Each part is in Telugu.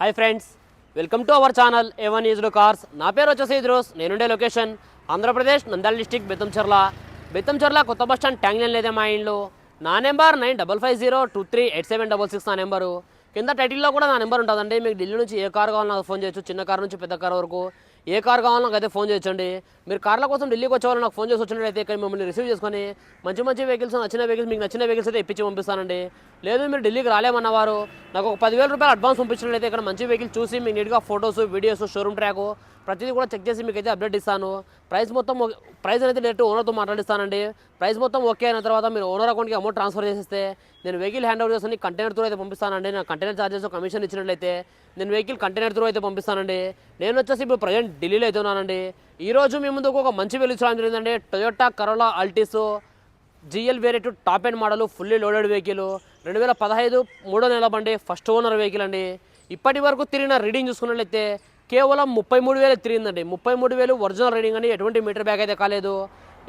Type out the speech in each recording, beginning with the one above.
Hi friends welcome to our channel A one ఈజ్లో cars. నా పేరు వచ్చేసి ఇద్రోస్ నేనుండే లొకేషన్ ఆంధ్రప్రదేశ్ నంద్యాల డిస్టిక్ బెత్తంచెర్ల బెత్తంచెర్ల కొత్త బస్ స్టాండ్ ట్యాంగ్ లైన్ లేదా మా ఇంట్లో నా number nine double five zero two three eight seven double six నా నెంబరు. కింద టైటిల్లో కూడా నా నెంబర్ ఉంటుందండి. మీకు ఢిల్లీ నుంచి ఏ కార్ కావాలన్నా ఫోన్ చేయొచ్చు. చిన్న కార్ నుంచి పెద్ద కార్ వరకు ఏ కార్ కావాలన్నా నాకు అయితే ఫోన్ చేయొచ్చండి. మీరు కార్ల కోసం ఢిల్లీకి వచ్చేవాళ్ళు నాకు ఫోన్ చేసి వచ్చినట్లయితే ఇక్కడ మిమ్మల్ని రిసీవ్ చేసుకొని మంచి మంచి వెహికల్స్ నచ్చిన వెహికల్స్ మీకు నచ్చిన వెహికల్స్ అయితే ఇప్పించి పంపిస్తానండి. లేదు మీరు ఢిల్లీకి రాలేమన్నవారు. నాకు ఒక పదివేల రూపాయలు అడ్వాన్స్ పంపించినట్లయితే ఇక్కడ మంచి వెహికల్ చూసి మీకు నీట్గా ఫొటోస్ వీడియోస్ షోరూమ్ ట్రాక్ ప్రతిదీ కూడా చెక్ చేసి మీకు అయితే అప్డేట్ ఇస్తాను. ప్రైస్ మొత్తం ప్రైస్ అనేది డైరెక్ట్ ఓనర్తో మాట్లాడిస్తానండి. ప్రైస్ మొత్తం ఓకే అయిన తర్వాత మీరు ఓనర్ అకౌంట్కి అమౌంట్ ట్రాన్స్ఫర్ చేసేస్తే నేను వెహికల్ హ్యాండ్ ఓవర్ చేసి కంటైనర్ త్రూ అయితే పంపిస్తానండి. నా కంటైనర్ చార్జెస్ కమిషన్ ఇచ్చినట్లయితే నేను వెహికల్ కంటైనర్ త్రూ అయితే పంపిస్తానండి. నేను వచ్చేసి ఇప్పుడు ప్రజెంట్ ఢిల్లీలో అయితే ఉన్నానండి. ఈరోజు మీ ముందుకు ఒక మంచి వెలుగు జరిగిందండి. Toyota Corolla Altis GL variant top end model fully loaded vehicle రెండు వేల పదహైదు మూడో నెల బండి ఫస్ట్ ఓనర్ వెహికల్ అండి. ఇప్పటి వరకు తిరిగిన రీడింగ్ చూసుకున్నట్లయితే కేవలం ముప్పై మూడు వేలు తిరిగిందండి. ముప్పై మూడు వేలు ఒరిజినల్ రీడింగ్ అని ఎటువంటి మీటర్ బ్యాగ్ అయితే కాలేదు.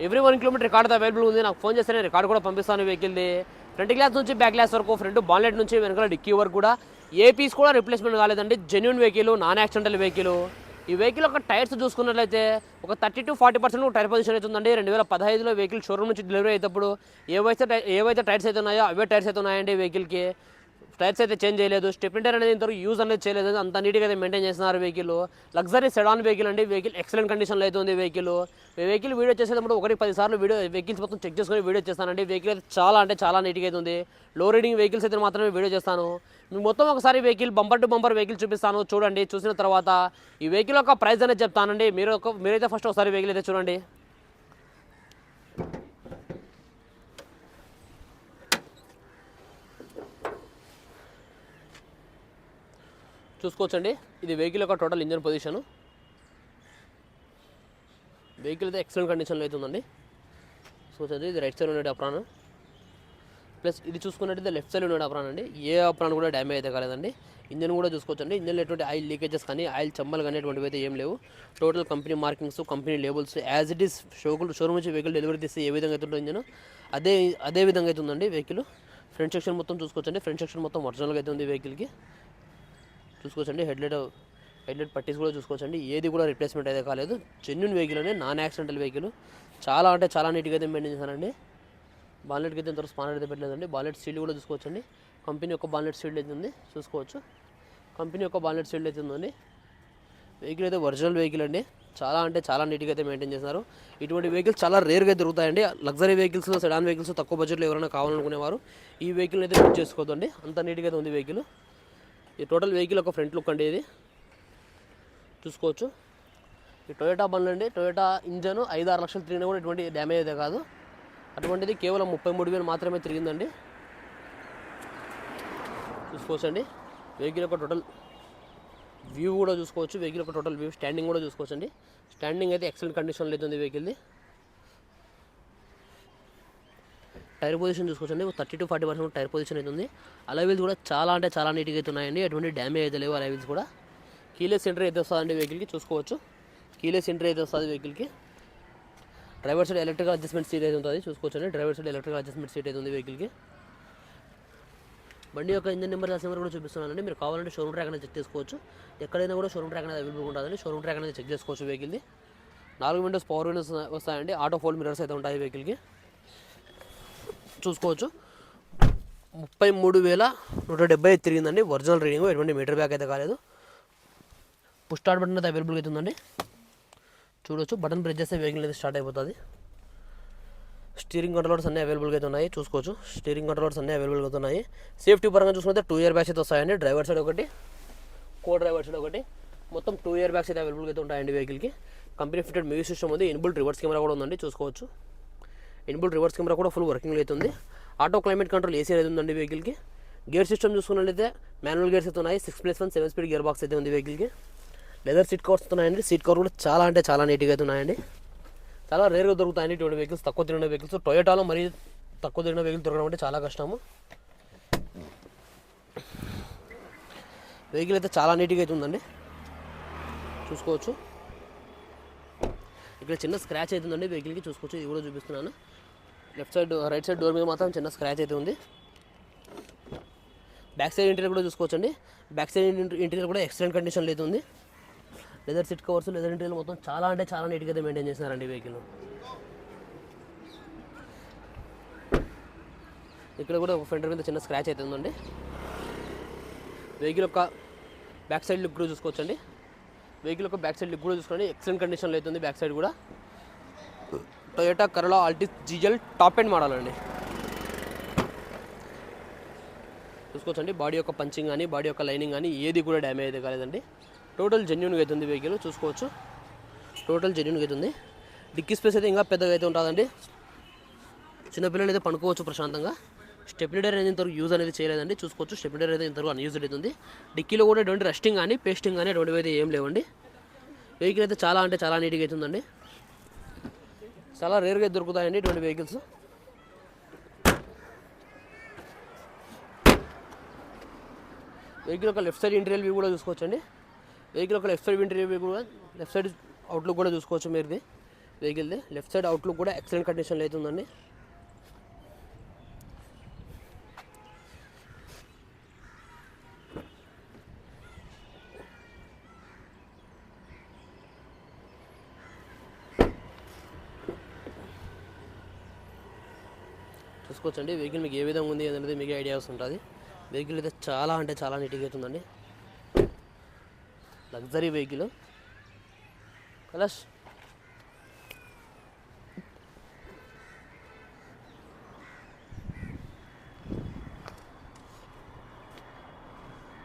Every one kilometre record available ఉంది. నాకు ఫోన్ చేస్తే నేను రికార్డ్ కూడా పంపిస్తాను వెహికల్ది. ఫ్రంట్ గ్లాస్ నుంచి బ్యాక్ గ్లాస్ వరకు ఫ్రంట్ బాన్లెట్ నుంచి వెనకాల డిక్కీ వరకు కూడా ఏ పీస్ కూడా రిప్లేస్మెంట్ కాలేదండి. Genuine vehicle non accidental vehicle ఈ వెహికల్ ఒక టైర్స్ చూసుకున్నట్లయితే ఒక thirty to forty percent tyre position అవుతుందండి రెండు వేల పదహైదులో వెహికల్ షోరూమ్ నుంచి డెలివరీ అయ్యేటప్పుడు ఏవైతే టై- ఏవైతే టైర్స్ అయితే ఉన్నాయో అవే టైర్స్ అయితే ఉన్నాయండి వెహికల్కి. టైర్స్ అయితే చేంజ్ చేయలేదు. స్టెప్టర్ అనేది ఇంతవరకు యూజ్ అనేది చేయలేదు. అంత నీట్గా అయితే మెయింటైన్ చేస్తున్నారు వెహికల్. లగ్జరీ సెడాన్ వెహికల్ అండి. వెహికల్ ఎక్సలెంట్ కండిషన్లో అయితే ఉంది వెహికల్. వెహికల్ వీడియో చేసేటప్పుడు ఒకటి పది సార్లు వీడియో వెహికల్స్ మొత్తం చెక్ చేసుకొని వీడియో చేస్తానండి. వెహికల్ అయితే చాలా అంటే చాలా నీట్గా అయితే ఉంది. లో రీడింగ్ వెహికల్స్ అయితే మాత్రమే వీడియో చేస్తాను. మొత్తం ఒకసారి vehicle bumper to bumper vehicle చూపిస్తాను. చూడండి చూసిన తర్వాత ఈ వెహికల్ యొక్క ప్రైస్ అనేది చెప్తానండి. మీరు ఒక మీరైతే ఫస్ట్ ఒకసారి వెహికల్ అయితే చూడండి. చూసుకోవచ్చండి. ఇది వెహికల్ యొక్క టోటల్ ఇంజన్ పొజిషన్ వెహికల్ అయితే ఎక్సలెంట్ కండిషన్లో అయితే ఉందండి. ఇది రైట్ సైడ్ ఉండే అప్రాన్ ప్లస్ ఇది చూసుకున్నట్టయితే లెఫ్ట్ సైడ్ ఉండే అప్రాన్ అండి. ఏ అప్రాన్ కూడా డ్యామేజ్ అయితే కాలేదండి. ఇంజన్ కూడా చూసుకోవచ్చండి. ఇంజన్లో ఎటువంటి ఆయిల్ లీకేజెస్ కానీ ఆయిల్ చెమ్మలు కానీ అటువంటివి అయితే ఏం లేవు. Total company markings company labels as it is షోకులు showroom నుంచి వెహికల్ డెలివరీ తీస్తే ఏ విధంగా అయితే ఇంజన్ అదే అదే విధంగా అయితే ఉందండి వెహికల్ ఫ్రంట్ సెక్షన్ మొత్తం చూసుకోవచ్చండి. ఫ్రంట్ సెక్షన్ మొత్తం ఒరిజినల్గా అయితే ఉంది వెహికల్కి చూసుకోవచ్చండి. హెడ్లైట్ హెడ్లైట్ పట్టీస్ కూడా చూసుకోవచ్చండి. ఏది కూడా రిప్లేస్మెంట్ అయితే కాలేదు. జెన్యున్ వెహికల్ అని నాన్ యాక్సిడెంటల్ వెహికల్ చాలా అంటే చాలా నీట్గా అయితే మెయింటైన్ చేశానండి బాలెట్కి అయితే ఇంతవరకు స్పానర్ అయితే పెట్టలేదండి. బాలెట్ సీల్ కూడా చూసుకోవచ్చండి. కంపెనీ యొక్క బాలెట్ సీల్డ్ అయితే ఉంది. చూసుకోవచ్చు. కంపెనీ యొక్క బాలెట్ సీల్డ్ అయితే ఉందండి. వెహికల్ అయితే ఒరిజినల్ వెహికల్ అండి. చాలా అంటే చాలా నీట్గా అయితే మెయింటైన్ చేస్తున్నారు ఇటువంటి వెహికల్స్ చాలా రేర్గా దొరుకుతాయండి. లగ్జరీ వెహికల్స్ సెడాన్ వెహికల్స్ తక్కువ బడ్జెట్లో ఎవరైనా కావాలనుకునేవారు ఈ వెహికల్ అయితే బుక్ చేసుకోవద్దండి. అంత నీట్గా అయితే ఉంది వెహికల్ ఈ టోటల్ వెహికల్ ఒక ఫ్రంట్ లుక్ అండి ఇది. చూసుకోవచ్చు. ఈ టొయోటా బండ్లు అండి. టొయోటా ఇంజన్ ఐదు ఆరు లక్షలు తిరిగినా కూడా ఎటువంటి డ్యామేజ్ అయితే కాదు. అటువంటిది కేవలం ముప్పై మూడు వేలు మాత్రమే తిరిగిందండి. చూసుకోవచ్చండి. వెహికల్ యొక్క టోటల్ వ్యూ కూడా చూసుకోవచ్చు. వెహికల్ యొక్క టోటల్ వ్యూ స్టాండింగ్ కూడా చూసుకోవచ్చండి. స్టాండింగ్ అయితే ఎక్సలెంట్ కండిషన్లో అవుతుంది వెహికల్ది. టైర్ పొజిషన్ చూసుకోవచ్చండి. Thirty to forty percent tyre position అయితే ఉంది. కూడా చాలా అంటే చాలా నీట్గా అయితే ఉన్నాయండి. ఎటువంటి డ్యామేజ్ అయితే లేవు అలవీల్స్ కూడా. కీలెస్ సెంటర్ అయితే వస్తుందండి వెహికల్కి. చూసుకోవచ్చు. కీలెస్ సెంటర్ అయితే వస్తుంది వెహికల్కి. Driver side electrical adjustment seat అయితే ఉంటుంది? చూసుకోవచ్చండి. Driver side electrical adjustment seat అయితే ఉంది వెహికల్కి? బండి యొక్క ఇంజన్ నెంబర్ రాసిన కూడా చూపిస్తున్నానండి. మీరు కావాలంటే షోరూమ్ ట్రాక్ అనేది చెక్ చేసుకోవచ్చు. ఎక్కడైనా కూడా షోరూమ్ ట్రాక్ అనేది అవైలబుల్ ఉంటుందండి. షోరూమ్ ట్రాక్ అనేది చెక్ చేసుకోవచ్చు వెహికల్ది నాలుగు విండోస్ పవర్ విండోస్ వస్తాయండి. ఆటో ఫోల్ మిరర్స్ అయితే ఉంటాయి వెహికల్కి. చూసుకోవచ్చు. ముప్పై మూడు వేల నూట డెబ్బై ఐదు తిరిగిందండి. Original reading. ఎటువంటి మీటర్ బ్యాక్ అయితే కాలేదు. పుష్ స్టార్ట్ బటన్ అయితే అవైలబుల్గా అవుతుందండి చూడొచ్చు. బటన్ ప్రెస్ చేస్తే వెహికల్ అయితే స్టార్ట్ అయిపోతుంది. స్టీరింగ్ కంట్రోలర్స్ అన్నీ అవైలబుల్గా అయితే ఉన్నాయి. చూసుకోవచ్చు. స్టీరింగ్ కంట్రోలర్స్ అన్నీ అవైలబుల్గా అయితే ఉన్నాయి. సేఫ్టీ పరంగా చూసుకుంటే టూ ఇయర్ బ్యాగ్స్ అయితే వస్తాయండి. డ్రైవర్ సైడ్ ఒకటి కో డ్రైవర్ సైడ్ ఒకటి. మొత్తం టూ ఇయర్ బ్యాగ్స్ అయితే అవైలబుల్గా అయితే ఉంటాయండి వెహికల్కి కంపెనీ ఫిటెడ్ మ్యూజిక్ సిస్టమ్ ఉంది. ఇన్బుల్ రివర్స్ కెమెరా కూడా ఉందండి. చూసుకోవచ్చు. ఇన్బుల్ రివర్స్ కెమెరా కూడా ఫుల్ వర్కింగ్లో అయితే ఉంది. ఆటో క్లైమేట్ కంట్రోల్ ఏసీ అనేది ఉందండి వెహికల్కి గేర్ సిస్టమ్ చూసుకున్నట్లయితే మాన్యువల్ గేర్స్ అయితే ఉన్నాయి. Six plus one seven speed gear box అయితే ఉంది వెహికల్కి లెదర్ సీట్ కవర్స్ ఉన్నాయండి. సీట్ కవర్ కూడా చాలా అంటే చాలా నీట్గా అయితే ఉన్నాయండి. చాలా రేర్గా దొరుకుతాయండి. ఇటువంటి వెహికల్స్ తక్కువ తిరిగిన వెహికల్స్ టొయోటాలో మరీ తక్కువ తిరిగిన వెహికల్ దొరకడం అంటే చాలా కష్టము. వెహికల్ అయితే చాలా నీట్గా అయితే ఉందండి. చూసుకోవచ్చు. ఇక్కడ చిన్న స్క్రాచ్ అవుతుందండి వెహికల్కి చూసుకోవచ్చు. ఇది కూడా చూపిస్తున్నాను. Left side right side door మీద మాత్రం చిన్న స్క్రాచ్ అయితే ఉంది. బ్యాక్ సైడ్ ఇంటీరియర్ కూడా చూసుకోవచ్చండి. బ్యాక్ సైడ్ ఇంటీరియర్ కూడా ఎక్సలెంట్ కండిషన్లో అయితే ఉంది. Leather seat covers leather interior మొత్తం చాలా అంటే చాలా నీట్గా అయితే మెయింటైన్ చేసినారండి వెహికల్ ఇక్కడ కూడా ఒక ఫెండర్ మీద చిన్న స్క్రాచ్ అయితే ఉందండి. వెహికల్ యొక్క బ్యాక్ సైడ్ లుక్ కూడా చూసుకోవచ్చండి. వెహికల్ యొక్క బ్యాక్ సైడ్ లుక్ కూడా చూసుకోండి ఎక్సలెంట్ కండిషన్లో అవుతుంది బ్యాక్ సైడ్ కూడా. Toyota Corolla Altis GL top end model అండి. చూసుకోవచ్చండి. బాడీ యొక్క పంచింగ్ కానీ బాడీ యొక్క లైనింగ్ కానీ ఏది కూడా డ్యామేజ్ అయితే కాలేదండి. టోటల్ జెన్యున్గా అవుతుంది వెహికల్ చూసుకోవచ్చు. టోటల్ జెన్యున్గా అవుతుంది డిక్కీ స్పేస్ అయితే ఇంకా పెద్దగా అయితే ఉంటుందండి. చిన్నపిల్లలు అయితే పండుకోవచ్చు ప్రశాంతంగా. స్టెప్లిడర్ అనేది ఇంతవరకు యూజ్ అనేది చేయలేదండి. చూసుకోవచ్చు స్టెప్లిడర్ అయితే ఇంతవరకు అన్యూజ్డ్ అవుతుంది డిక్కీలో కూడా ఎటువంటి రస్టింగ్ కానీ పేస్టింగ్ కానీ ఎటువంటివి అయితే ఏం లేవండి. వెహికల్ అయితే చాలా అంటే చాలా నీట్గా అవుతుందండి చాలా రేర్గా దొరుకుతాయండి ఇటువంటి వెహికల్స్ వెహికల్ యొక్క లెఫ్ట్ సైడ్ ఇంటీరియర్ వ్యూ కూడా చూసుకోవచ్చండి. వెహికల్ ఒక లెఫ్ట్ సైడ్ వింటర్ కూడా లెఫ్ట్ సైడ్ అవుట్లుక్ కూడా చూసుకోవచ్చు మీరుది. వెహికల్ది లెఫ్ట్ సైడ్ అవుట్లుక్ కూడా ఎక్సలెంట్ కండిషన్లో అయితే ఉందండి. చూసుకోవచ్చండి. వెహికల్ మీకు ఏ విధంగా ఉంది అనేది మీకు ఐడియా వస్తుంటుంది. వెహికల్ అయితే చాలా అంటే చాలా నీట్గా అవుతుందండి లగ్జరీ వెహికల్ కలర్స్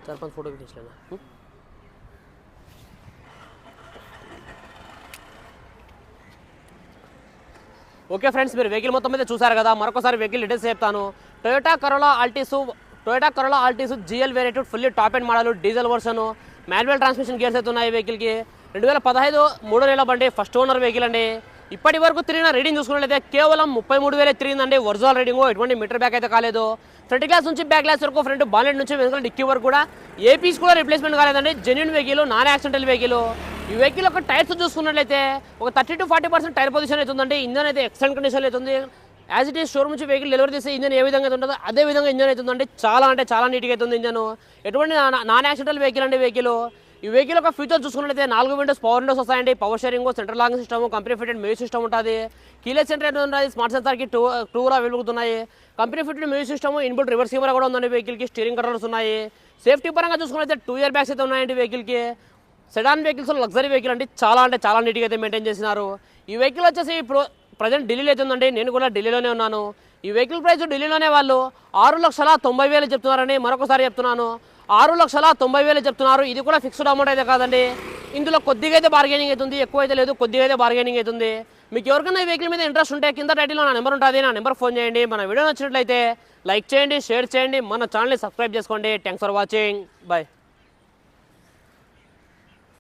चार पांच फोटो भी खींच लेना हम्म? ఓకే ఫ్రెండ్స్ మీరు వెహికల్ మొత్తం మీద చూసారు కదా మరొకసారి వెహికల్ డీటెయిల్స్ చెప్తాను Toyota Corolla Altis Toyota Corolla Altis GL variant fully top and model diesel version manual transmission gears అయితే ఉన్నాయి వెహికల్కి. రెండు వేల పదహైదు మూడో నెల బండి ఫస్ట్ ఓనర్ వెహికల్ అండి. ఇప్పటి వరకు తిరిగిన రీడింగ్ చూసుకున్నట్లయితే కేవలం ముప్పై మూడు వేలే తిరిగిందండి. ఒరిజినల్ రీడింగ్ ఎటువంటి మీటర్ బ్యాక్ అయితే కాలేదు. ఫ్రంట్ గ్లాస్ నుంచి బ్యాక్ గ్లాస్ వరకు ఫ్రంట్ బాలెట్ నుంచి వెనుక డిక్కీ వరకు కూడా ఏ పీస్ కూడా రిప్లేస్మెంట్ కాలేదండి. Genuine vehicle non accidental vehicle ఈ వెహికల్ యొక్క టైర్స్ చూసుకున్నట్లయితే ఒక thirty to forty percent tyre position అయితే ఉందండి. ఇంజన్ అయితే ఎక్సలెంట్ కండిషన్ అవుతుంది యాజ్ ఇట్ ఈస్ షోరూమ్ నుంచి వెహికల్ డెలివరీ చేసే ఇంజన్ ఏ విధంగా అయితే ఉంటుందో అదే విధంగా ఇంజన్ అవుతుందండి చాలా అంటే చాలా నీట్గా అవుతుంది ఇంజన్ ఎటువంటి నాన్ యాక్సిడెంటల్ వెహికల్ అండి వెహికల్ ఈ వెహికల్ యొక్క ఫీచర్ చూసుకున్నట్లయితే నాలుగు విండోస్ పవర్ విండోస్ వస్తాయండి. Power steering central lock system company fitted music system ఉంటుంది. కీలెస్ సెంటర్ ఉంటుంది. స్మార్ట్ సెన్సార్కి టూ టూ కూడా వెలుగుతున్నాయి company fitted music system inbuilt reverse camera కూడా ఉందండి వెహికల్కి స్టీరింగ్ కంట్రోల్స్ ఉన్నాయి. సేఫ్టీ పరంగా చూసుకున్నట్లయితే టూ ఇయర్ బ్యాగ్స్ అయితే ఉన్నాయండి వెహికల్కి సెడాన్ వెహికల్స్ లగ్జరీ వెహికల్ అంటే చాలా అంటే చాలా నీట్గా అయితే మెయింటైన్ చేసినారు. ఈ వెహికల్ వచ్చేసి ఇప్పుడు ప్రజెంట్ ఢిల్లీలో అయితే ఉందండి. నేను కూడా ఢిల్లీలోనే ఉన్నాను. ఈ వెహికల్ ప్రైస్ ఢిల్లీలోనే వాళ్ళు ఆరు లక్షల తొంభై వేలు చెప్తున్నారని మరొకసారి చెప్తున్నాను. ఆరు లక్షల తొంభై వేలు చెప్తున్నారు. ఇది కూడా ఫిక్స్డ్ అమౌంట్ అయితే కాదండి. ఇందులో కొద్దిగా అయితే బార్గెనింగ్ అవుతుంది ఎక్కువ అయితే లేదు. కొద్దిగా అయితే బార్గెనింగ్ అవుతుంది మీకు ఎవరికైనా ఈ వెహికల్ మీద ఇంట్రెస్ట్ ఉంటే కింద టైటిల్లో నా నెంబర్ ఉంటుంది. నా నెంబర్ ఫోన్ చేయండి. మన వీడియో నచ్చినట్లయితే లైక్ చేయండి షేర్ చేయండి. మన ఛానల్ని సబ్స్క్రైబ్ చేసుకోండి. Thanks for watching bye